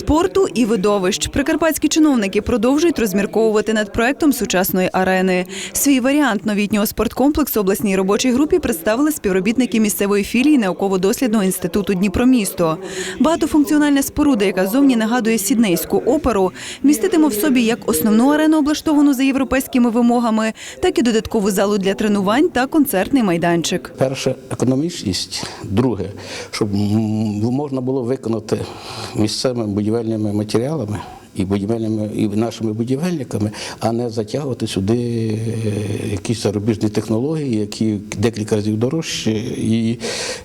Спорту і видовищ прикарпатські чиновники продовжують розмірковувати над проектом сучасної арени. Свій варіант новітнього спорткомплексу обласній робочій групі представили співробітники місцевої філії науково-дослідного інституту Дніпромісто. Багатофункціональна споруда, яка зовні нагадує сіднейську оперу, міститиме в собі як основну арену, облаштовану за європейськими вимогами, так і додаткову залу для тренувань та концертний майданчик. Перше економічність, друге, щоб можна було виконати місцевими будівельними матеріалами. І будівельними, і нашими будівельниками, а не затягувати сюди е, якісь зарубіжні технології, які декілька разів дорожчі і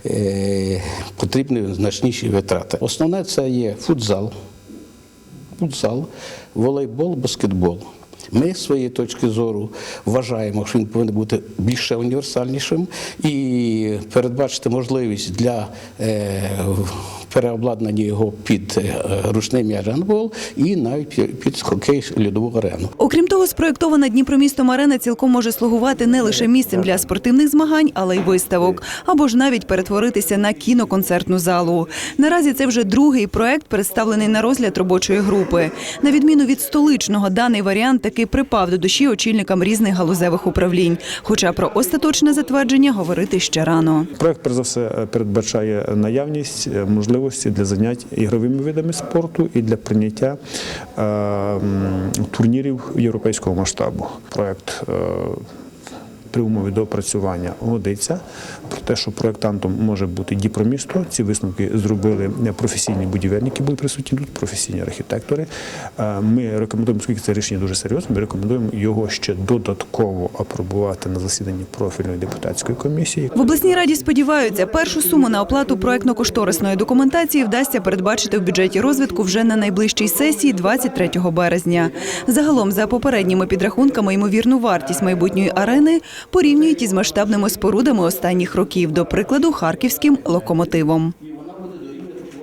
е, потрібні значніші витрати. Основне це є футзал, футзал, волейбол, баскетбол. Ми з своєї точки зору вважаємо, що він повинен бути більше універсальнішим і передбачити можливість для е, переобладнання його під е, ручний м'яч гандбол і навіть під- хокей льодову арену. Окрім того, спроєктована Дніпромістом арена цілком може слугувати не лише місцем для спортивних змагань, але й виставок, або ж навіть перетворитися на кіноконцертну залу. Наразі це вже другий проект, представлений на розгляд робочої групи. На відміну від столичного, даний варіант таки припав до душі очільникам різних галузевих управлінь. Хоча про остаточне затвердження говорити ще рано. Проект, перш за все, передбачає наявність е, можливості для занять ігровими видами спорту і для прийняття е, турнірів європейського масштабу. Проект е, при умові доопрацювання годиться про те, що проєктантом може бути Діпромісто. Ці висновки зробили професійні будівельники, були присутні тут, професійні архітектори. Е, Ми рекомендуємо, оскільки це рішення дуже серйозне, ми рекомендуємо його ще додатково апробувати на засіданні профільної депутатської комісії. В обласній раді сподіваються, першу суму на оплату проектно-кошторисної документації вдасться передбачити в бюджеті розвитку вже на найближчій сесії 23 березня. Загалом, за попередніми підрахунками, ймовірну вартість майбутньої арени порівнюють із масштабними спорудами останніх років, до прикладу, харківським локомотивом.